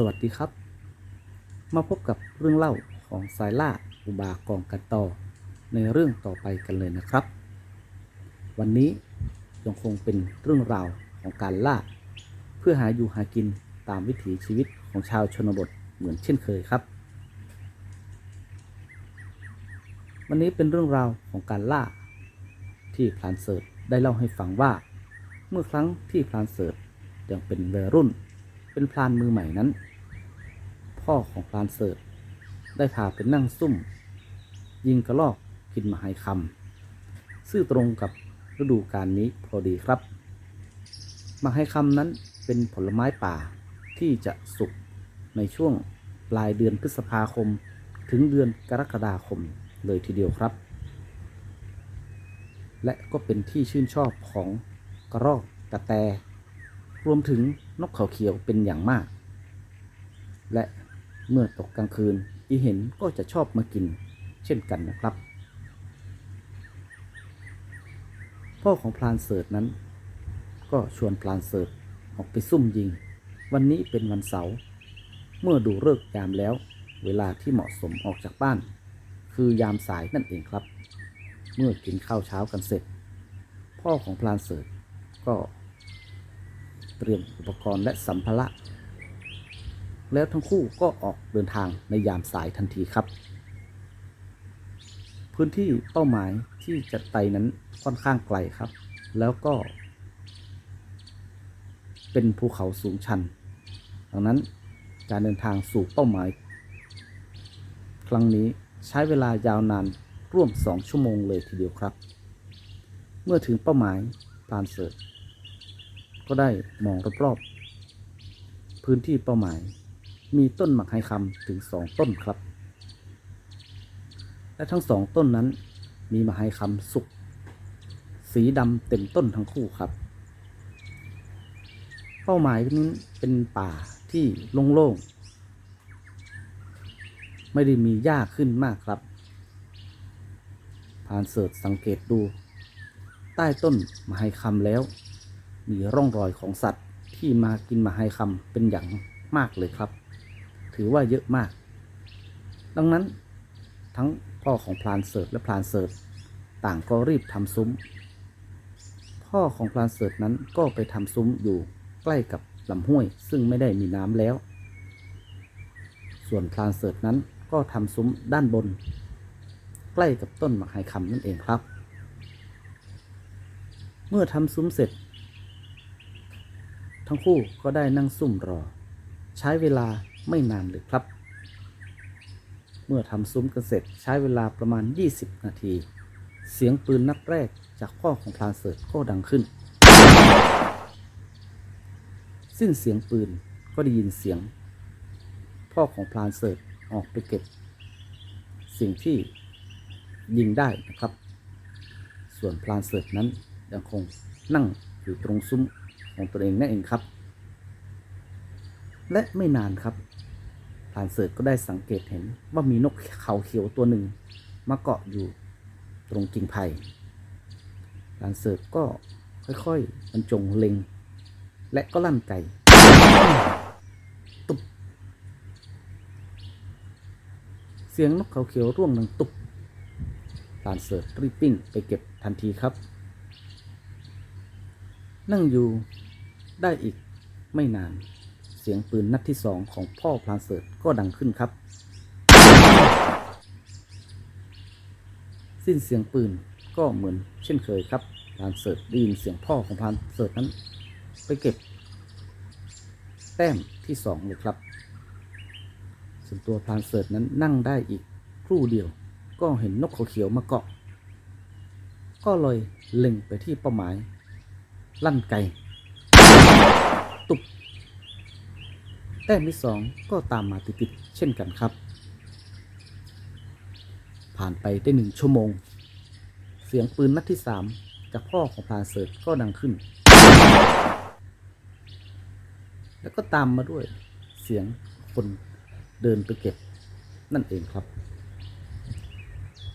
สวัสดีครับ มาพบกับเรื่องเล่าของสายล่าอุบากองกันต่อ ในเรื่องต่อไปกันเลยนะครับ วันนี้ยังคงเป็นเรื่องราวของการล่า เพื่อหาอยู่หากินตามวิถีชีวิตของชาวชนบทเหมือนเช่นเคยครับ วันนี้เป็นเรื่องราวของการล่า ที่พลานเสิร์ตได้เล่าให้ฟังว่า เมื่อครั้งที่พลานเสิร์ตยังเป็นวัยรุ่นเป็นพลานมือใหม่นั้น พ่อของพลานเสิร์ตได้พาไปนั่งซุ่ม ยิงกระลอกกินมหายคำซึ่งตรงกับฤดูกาลนี้พอดีครับมหายคำนั้นเป็นผลไม้ป่าที่จะสุกในช่วงปลายเดือนพฤษภาคม ถึงเดือนกรกฎาคมเลยทีเดียวครับ และก็เป็นที่ชื่นชอบของกระรอกกระแต รวมถึงนกเขาเขียวเป็นอย่างมาก และ เมื่อตกกลางคืนอีเห็นก็จะชอบมากินเช่นกันนะครับ พ่อของพลานเสิร์ตนั้น ก็ชวนพลานเสิร์ตออกไปซุ่มยิง วันนี้เป็นวันเสาร์เมื่อดูเลิกยามแล้ว เวลาที่เหมาะสมออกจากบ้าน คือยามสายนั่นเองครับ เมื่อกินข้าวเช้ากันเสร็จ พ่อของพลานเสิร์ตก็เตรียมอุปกรณ์และสัมภาระ แล้วทั้งคู่ก็ออกเดินทางในยามสายทันทีครับ พื้นที่เป้าหมายที่จะไปนั้นค่อนข้างไกลครับ แล้วก็ เป็นภูเขาสูงชัน ดังนั้นการเดินทางสู่เป้าหมาย ครั้งนี้ใช้เวลายาวนานร่วม 2 ชั่วโมงเลยทีเดียวครับ เมื่อถึงเป้าหมายพานเสิร์ก็ได้มองรอบๆพื้นที่เป้าหมาย มีต้นหมักไฮคำถึงสองต้นครับ และทั้งสองต้นนั้นมีหมากไฮคำสุก สีดำเต็มต้นทั้งคู่ครับ เป้าหมายนี้เป็นป่าที่โล่งๆ ไม่ได้มีหญ้าขึ้นมากครับพรานเสิร์ชสังเกตดู ใต้ต้นมหาไฮคำแล้ว มีร่องรอยของสัตว์ที่มากินมหาไฮคำเป็นอย่างมากเลยครับ ถือว่าเยอะมาก ดังนั้นทั้งพ่อของพลานเสิร์ตและพลานเสิร์ตต่างก็รีบทำซุ้ม พ่อของพลานเสิร์ตนั้นก็ไปทำซุ้มอยู่ใกล้กับลำห้วย ซึ่งไม่ได้มีน้ำแล้ว ส่วนพลานเสิร์ตนั้นก็ทำซุ้มด้านบน ใกล้กับต้นมะไฮคำนั่นเองครับ เมื่อทำซุ้มเสร็จ ทั้งคู่ก็ได้นั่งซุ่มรอ ใช้เวลา ไม่นานเลยครับ เมื่อทำซุ้มกันเสร็จใช้เวลาประมาณ 20 นาที เสียงปืนนัดแรกจากพ่อของพลานเสิร์ตก็ดังขึ้น สิ้นเสียงปืนก็ได้ยินเสียง พ่อของพลานเสิร์ตออกไปเก็บ สิ่งที่ยิงได้นะครับ ส่วนพลานเสิร์ตนั้นยังคงนั่งอยู่ตรงซุ้มของตัวเองนั่นเองครับ และไม่นานครับพลานเสิร์ตก็ได้สังเกตเห็นว่ามีนกเขาเขียวตัวหนึ่ง มาเกาะอยู่ตรงกิ่งไผ่พลานเสิร์ตก็ค่อยๆบรรจงเล็ง และก็ลั่นไก่ตุบเสียงนกเขาเขียวร่วงดังตุบพลานเสิร์ตรีบปิ้งไปเก็บทันทีครับ นั่งอยู่ได้อีกไม่นาน สียงปืนนัดที่สองของพ่อพลานเสิร์ตก็ดังขึ้นครับ สิ้นเสียงปืนก็เหมือนเช่นเคยครับพลานเสิร์ตได้ยินเสียงพ่อของพลานเสิร์ตนั้น ไปเก็บ แต้มที่สองเลยครับ ส่วนตัวพลานเสิร์ตนั้นนั่งได้อีกครู่เดียว ก็เห็นนกเขาเขียวมาเกาะ ก็เลยเล็งไปที่เป้าหมาย ลั่นไกตุบ แต้มที่สองก็ตามมาติดๆเช่นกันครับ ผ่านไปได้หนึ่งชั่วโมง เสียงปืนนัดที่สามจากพ่อของพลานเสิร์ตก็ดังขึ้น แล้วก็ตามมาด้วยเสียงคนเดินไปเก็บ นั่นเองครับ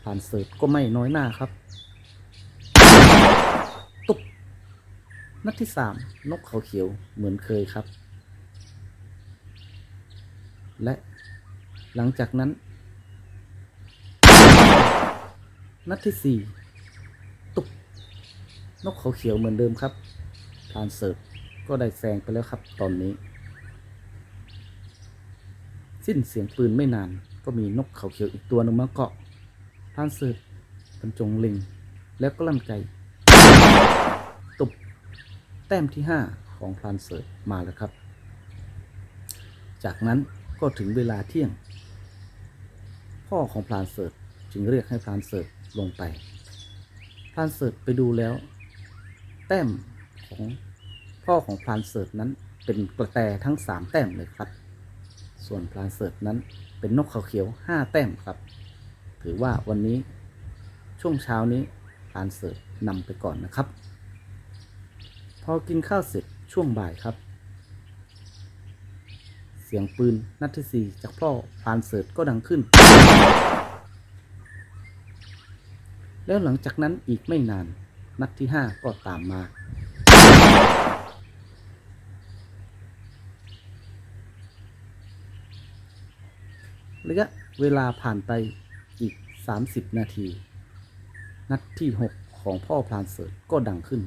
พลานเสิร์ตก็ไม่น้อยหน้าครับตุบนัดที่สามนกเขาเขียวเหมือนเคยครับ และหลังจากนั้น นัดที่สี่ตุบนกเขาเขียวเหมือนเดิมครับพรานเสิร์ฟก็ได้แซงไปแล้วครับตอนนี้ สิ้นเสียงปืนไม่นานก็มีนกเขาเขียวอีกตัวหนึงมาเกาะพรานเสิร์ฟบรรจงล็งแล้วก็ลั่นไกตุบแต้มที่ห้าของพรานเสิร์ฟมาแล้วครับ จากนั้น ก็ถึงเวลาเที่ยง พ่อของพรานเสิร์ฟจึงเรียกให้พรานเสิร์ฟลงไป พรานเสิร์ฟไปดูแล้ว แต้มของพ่อของพรานเสิร์ฟนั้นเป็นกระแตทั้งสามแต้มเลยครับ ส่วนพรานเสิร์ฟนั้นเป็นนกเขาเขียวห้าแต้มครับ ถือว่าวันนี้ช่วงเช้านี้พรานเสิร์ฟนำไปก่อนนะครับ พอกินข้าวเสร็จช่วงบ่ายครับ สียงปืนนัดที่สี่จากพ่อพรานเสิร์ฟก็ดังขึ้น แล้วหลังจากนั้นอีกไม่นาน นัดที่ห้าก็ตามมา ระยะเวลาผ่านไปอีก 30 นาที นัดที่ 6 ของพ่อพรานเสิร์ชก็ดังขึ้น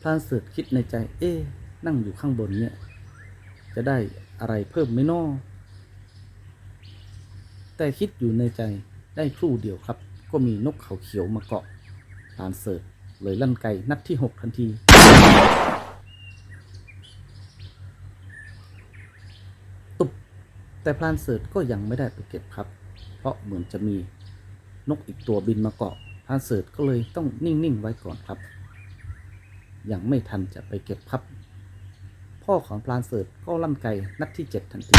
พรานเสิร์ชคิดในใจ เอ๊ะนั่งอยู่ข้างบนเนี่ย จะได้อะไรเพิ่มไหมน้อแต่คิดอยู่ในใจได้ครู่เดียวครับ ก็มีนกเขาเขียวมาเกาะพรานเสิร์ชเลยลั่นไกนัดที่6ทันที ตุบแต่พรานเสิร์ชก็ยังไม่ได้ไปเก็บครับ เพราะเหมือนจะมีนกอีกตัวบินมาเกาะพรานเสิร์ชก็เลยต้องนิ่ง ๆ ไว้ก่อนครับ ยังไม่ทันจะไปเก็บครับ พ่อของพรานเสิร์ชก็ลั่นไกนัดที่7ทันที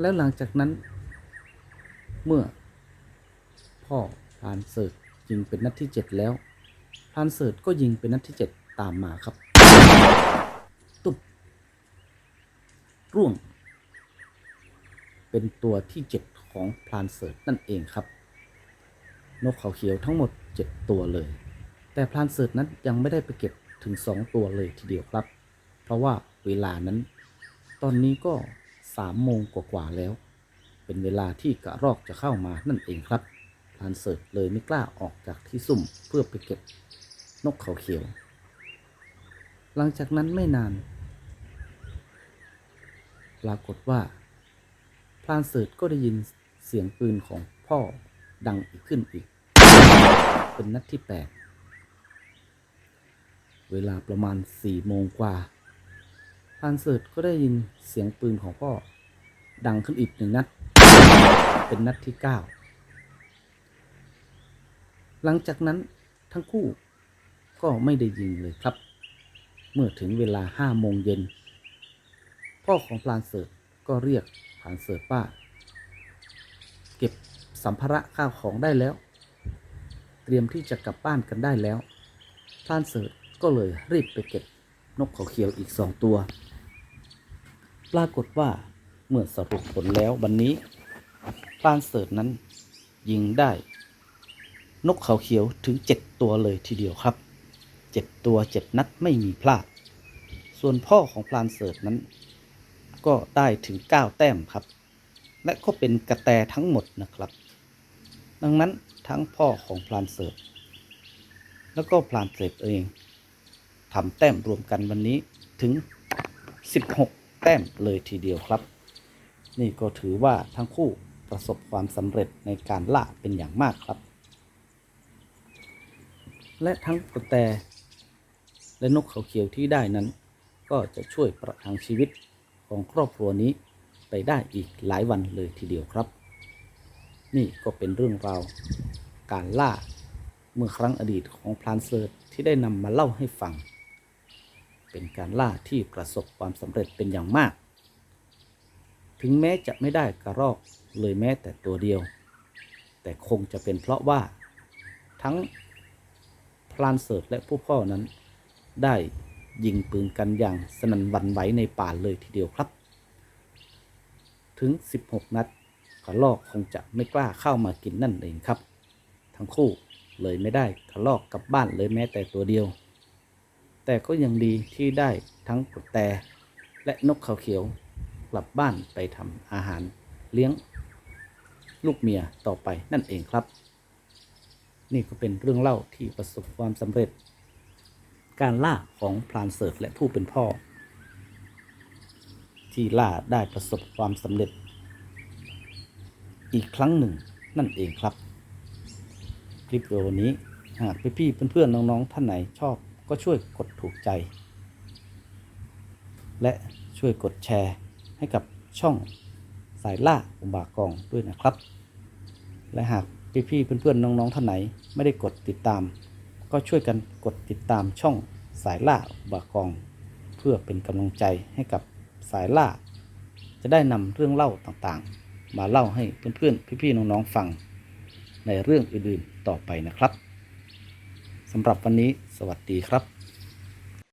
แล้วหลังจากนั้น เมื่อ พ่อพรานเสิร์ชยิงเป็นนัดที่7แล้วพรานเสิร์ชก็ยิงเป็นนัดที่7ตามมาครับ ตุบร่วง เป็นตัวที่7ของพรานเสิร์ชนั่นเองครับ นกเขาเขียวทั้งหมด 7 ตัวเลย แต่พรานเสิร์ชนั้นยังไม่ได้ไปเก็บถึง 2 ตัวเลยทีเดียวครับ เพราะว่าเวลานั้น ตอนนี้ก็3โมงกว่าๆแล้ว เป็นเวลาที่กระรอกจะเข้ามานั่นเองครับพรานเสิร์ชเลยไม่กล้าออกจากที่ซุ่มเพื่อไปเก็บนกเขาเขียว หลังจากนั้นไม่นาน ปรากฏว่าพรานเสิร์ชก็ได้ยินเสียงปืนของพ่อ ดังอีกขึ้นอีก เป็นนัดที่แปดเวลาประมาณสี่โมงกว่าพรานเสิร์ชก็ได้ยินเสียงปืนของพ่อ ดังขึ้นอีกหนึ่งนัด เป็นนัดที่เก้าหลังจากนั้นทั้งคู่ก็ไม่ได้ยิงเลยครับ เมื่อถึงเวลาห้าโมงเย็น พ่อของพลานเสิร์ชก็เรียกพลานเสิร์ชว่าเก็บ สัมภาระข้าวของได้แล้ว เตรียมที่จะกลับบ้านกันได้แล้วพลานเสิร์ชก็เลยรีบไปเก็บนกเขาเขียวอีกสองตัว ปรากฏว่าเมื่อสรุปผลแล้ววันนี้พลานเสิร์ชนั้นยิงได้ นกเขาเขียวถึงเจ็ดตัวเลยทีเดียวครับเจ็ดตัวเจ็ดนัดไม่มีพลาด ส่วนพ่อของพลานเสิร์ชนั้น ก็ได้ถึงเก้าแต้มครับ และก็เป็นกระแตทั้งหมดนะครับ ดังนั้นทั้งพ่อของพลานเสิร์ชแล้วก็พลานเสิร์ชเองทำแต้มรวมกันวันนี้ถึง 16 แต้มเลยทีเดียวครับ นี่ก็ถือว่าทั้งคู่ประสบความสำเร็จในการล่าเป็นอย่างมากครับ และทั้งกระแต และนกเขาเขียวที่ได้นั้น ก็จะช่วยประทังชีวิตของครอบครัวนี้ไปได้อีกหลายวันเลยทีเดียวครับ นี่ก็เป็นเรื่องราวการล่าเมื่อครั้งอดีตของพลานเซิร์ที่ได้นำมาเล่าให้ฟัง เป็นการล่าที่ประสบความสำเร็จเป็นอย่างมาก ถึงแม้จะไม่ได้กระรอกเลยแม้แต่ตัวเดียว แต่คงจะเป็นเพราะว่าทั้งพลานเสิร์และผู้พ่อนั้น ได้ยิงปืนกันอย่างสนั่นวันไหวในป่าเลยทีเดียวครับ ถึง 16 นัด กระรอกคงจะไม่กล้าเข้ามากินนั่นเองครับ ทั้งคู่เลยไม่ได้กระลอกกลับบ้านเลยแม้แต่ตัวเดียว แต่ก็ยังดีที่ได้ทั้งกดแตและนกเขาเขียวกลับบ้านไปทำอาหารเลี้ยงลูกเมียต่อไปนั่นเองครับ นี่ก็เป็นเรื่องเล่าที่ประสบความสำเร็จ การล่าของพรานเสิร์ชและผู้เป็นพ่อ ที่ล่าได้ประสบความสำเร็จ อีกครั้งหนึ่งนั่นเองครับ คลิปวิดีโอนี้หากพี่ๆเพื่อนๆน้องๆท่านไหนชอบก็ช่วยกดถูกใจ และช่วยกดแชร์ให้กับช่องสายล่าอุบากองด้วยนะครับ และหากพี่ๆเพื่อนๆน้องๆท่านไหนไม่ได้กดติดตาม ก็ช่วยกันกดติดตามช่องสายล่าอุบากอง เพื่อเป็นกำลังใจให้กับสายล่า จะได้นำเรื่องเล่าต่างๆ มาเล่าให้เพื่อนๆ พี่ๆ น้องๆ ฟัง ในเรื่องอื่นๆ ต่อไปนะครับสำหรับวันนี้สวัสดีครับ